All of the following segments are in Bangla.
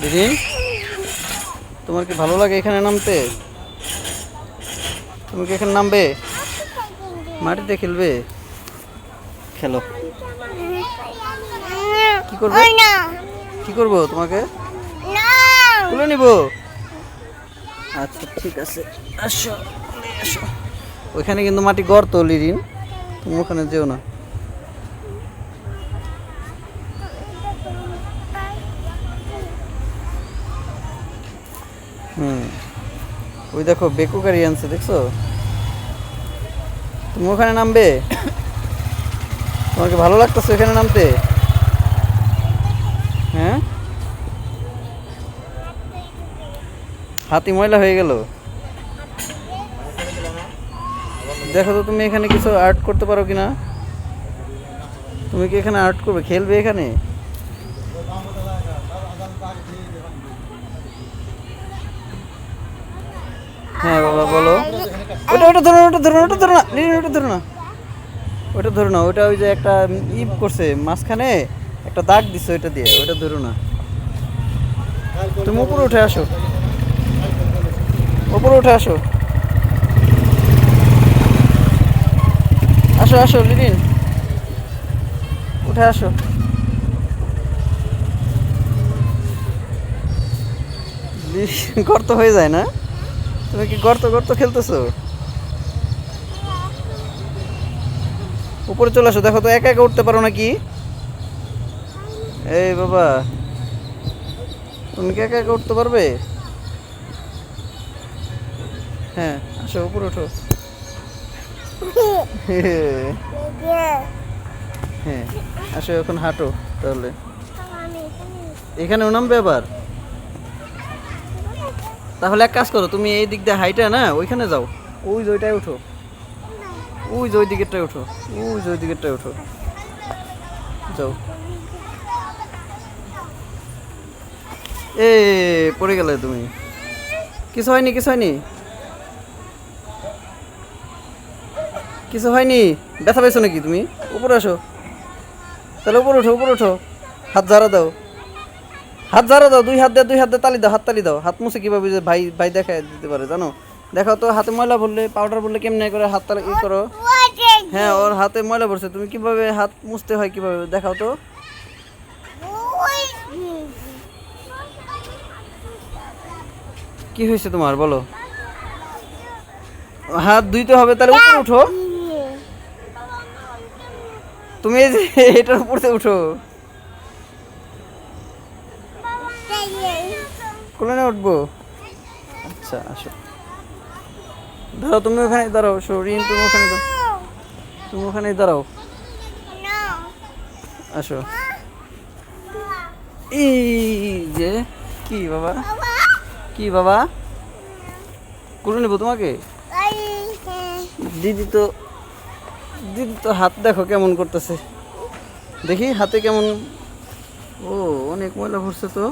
দিদি তোমার কি ভালো লাগে এখানে নামতে? তুমি কি এখানে নামবে? মাটিতে খেলবে? খেলো। কি করবে? কি করব তোমাকে? তুলে নিব? আচ্ছা ঠিক আছে। আসো আসো ওইখানে কিন্তু মাটি গর্ত লিরিন। তুমি ওখানে যেও না। হুম। ওই দেখো, বেকু গাড়ি আনছে, দেখছ? তুমি ওখানে নামবে? তোমাকে ভালো লাগতেছে ওখানে নামতে? হ্যাঁ? হাতি ময়লা হয়ে গেল। দেখো তো, তুমি এখানে কিছু আর্ট করতে পারো কিনা? তুমি কি এখানে আর্ট করবে? খেলবে এখানে? হ্যাঁ বলো। ওটা ওটা ধরো ওটা ধরো ওটা ধরো না। ওটা ধরো না। ওটা ধরো না, ওটা ওই যে একটা ইপ করছে, মাঝখানে একটা দাগ দিছে ওইটা দিয়ে ওটা ধরো না। তুমি উপরে উঠে আসো। উপরে উঠে আসো। আসো আসো, লিলিন। উঠে আসো। গর্ত হয়ে যায় না? তুমি কি গর্ত গর্ত খেলতেছো? উপরে চলে আসো দেখো তো একা একা উঠতে পারো নাকি? এই বাবা তুমি কি একা একা উঠতে পারবে? হ্যাঁ আসো উপরে ওঠো হ্যাঁ আসো এখন হাঁটো তাহলে। এখানেও নামবে আবার? তাহলে এক কাজ করো তুমি এই দিক দিয়ে হাইটা না ওইখানে যাও। ওই যে ওইটায় উঠো। ওই যে ওই দিকেরটায় উঠো। ওই যে ওই দিকেরটায় উঠো। যাও। এ পড়ে গেলে তুমি। কিছু হয়নি কিছু হয়নি? কিছু হয়নি? ব্যথা পাইছো নাকি তুমি? উপরে আসো। তাহলে উপরে ওঠো উপরে ওঠো হাত ঝাড়া দাও। হাত ঝাড়া দাও, দুই হাত দিয়ে, দুই হাত দিয়ে তালি দাও, হাত তালি দাও। হাত মুছে কীভাবে যে ভাই ভাই দেখা দিতে পারে, জানো? দেখাও তো, হাতে ময়লা ভরলে পাউডার ভরলে কেমনে করে হাত তালি ই করো? হ্যাঁ ওর হাতে ময়লা ভরছে। তুমি কীভাবে হাত মুছতে হয় কীভাবে? দেখাও তো। কি হয়েছে তোমার? বলো। হাত ধুইতে হবে, তাহলে উপরে উঠো। তুমি এটার উপরে উঠো। কোলে উঠবো? আচ্ছা আসো। দাঁড়াও, তুমি ওখানে দাঁড়াও সরিন তুমি ওখানে তুমি ওখানে দাঁড়াও। আসো। এই যে, কি বাবা? কি বাবা? কোলে নেব তোমাকে? দিদি তো দিদি তো হাত দেখো কেমন করতেছে। দেখি হাতে কেমন। ও, অনেক ময়লা ভরছে তো।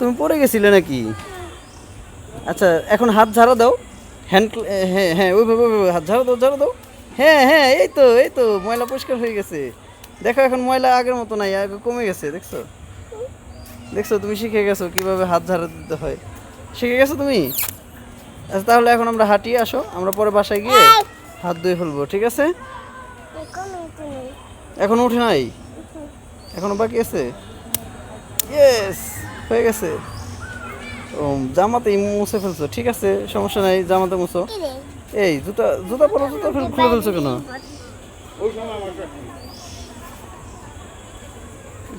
তুমি পড়ে গেছিলে নাকি? আচ্ছা এখন হাত ঝাড়া দাও। হ্যান্ড হ্যাঁ হ্যাঁ ওইভাবে ওইভাবে হাত ঝাড়া দাও ঝাড়া দাও। হ্যাঁ হ্যাঁ এই তো এই তো, ময়লা পরিষ্কার হয়ে গেছে। দেখো এখন ময়লা আগের মতো নাই, আগে কমে গেছে, দেখছ? দেখছ, তুমি শিখে গেছো কীভাবে হাত ঝাড়া দিতে হয়। শিখে গেছো তুমি? আচ্ছা তাহলে এখন আমরা হাঁটিয়ে আসো, আমরা পরে বাসায় গিয়ে হাত ধুয়ে ফেলব, ঠিক আছে? এখন উঠে নাই? এখনও বাকি আছে? ইয়েস হয়ে গেছে। ও জামাতে মুছে ফেলছো ঠিক আছে? সমস্যা নাই জামাতে মুছো। এই জুতা জুতা পরো জুতা ফেল- খুলে ফেলছো কেন?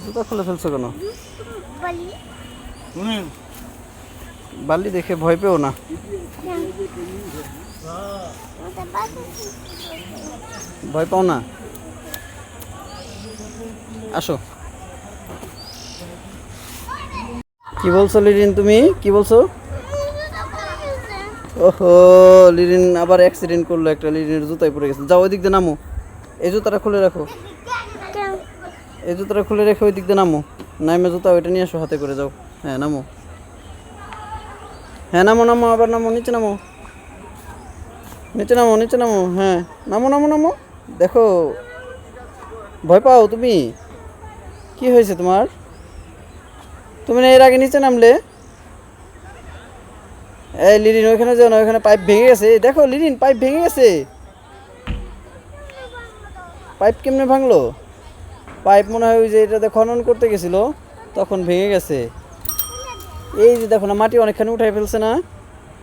জুতা খুলে ফেলছো কেন? বালি? দেখে ভয় পেও না। ভয় পাও না? আসো। কি বলছো, লিরিন তুমি? কি বলছো? ওহো, লিরিন আবার অ্যাক্সিডেন্ট করল একটা, লিরিনের জুতায় পড়ে গেছে। যাও, ওই দিক দিয়ে নামো। এই জুতাটা খুলে রাখো। এই জুতাটা খুলে রেখে ওই দিক দিয়ে নামো। নামে জুতা, ওইটা নিয়ে আসো, হাতে করে যাও। হ্যাঁ নামো। হ্যাঁ নামো নামো, আবার নামো, নিচে নামো। নিচে নামো নিচে নামো হ্যাঁ। নামো নামো নামো। দেখো, ভয় পাও তুমি? কি হয়েছে তোমার? তুমি এর আগে নিচে নামলে? এই লিরিন, ওইখানে যাও না, ওইখানে পাইপ ভেঙে গেছে। দেখো লিডিন পাইপ ভেঙে গেছে। পাইপ কেমনে ভাঙলো? পাইপ মনে হয় ওই যে এটাতে খনন করতে গেছিল, তখন ভেঙে গেছে। এই যে দেখো না, মাটি অনেকখানি উঠাই ফেলছে না?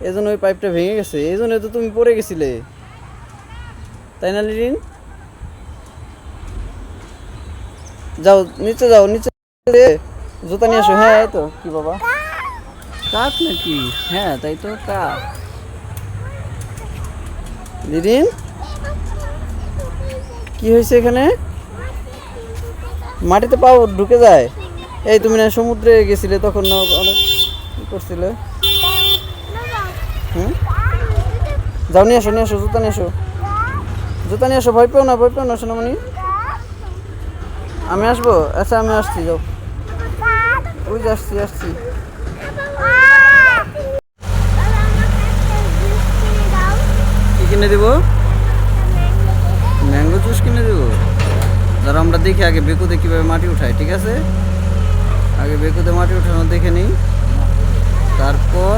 এই জন্য ওই পাইপটা ভেঙে গেছে। এই জন্য তো তুমি পড়ে গেছিলে। তাই না লিডিন যাও, নিচে যাও, নিচে জুতা নিয়ে আসো হ্যাঁ এই তো কি বাবা? কাক নাকি? হ্যাঁ তাই তো কাক। লিরিন কি হয়েছে এখানে? মাটিতে পাও ঢুকে যায়? এই তুমি না সমুদ্রে গেছিলে তখন না অনেক করছিলে? হুম? যাও নিয়ে আসো নিয়ে আসো জুতা নিয়ে আসো। জুতা নিয়ে আসো ভয় পেও না ভয় পেও না সোনামণি। আমি আসব? আচ্ছা আমি আসছি যাও। ওই যাচ্ছি আসছি কি কিনে দেবো? ম্যাঙ্গো জুস কিনে দেবো? ধরো আমরা দেখি আগে বেকুতে কীভাবে মাটি উঠায় ঠিক আছে? আগে বেকুতে মাটি উঠানো দেখে নিই। তারপর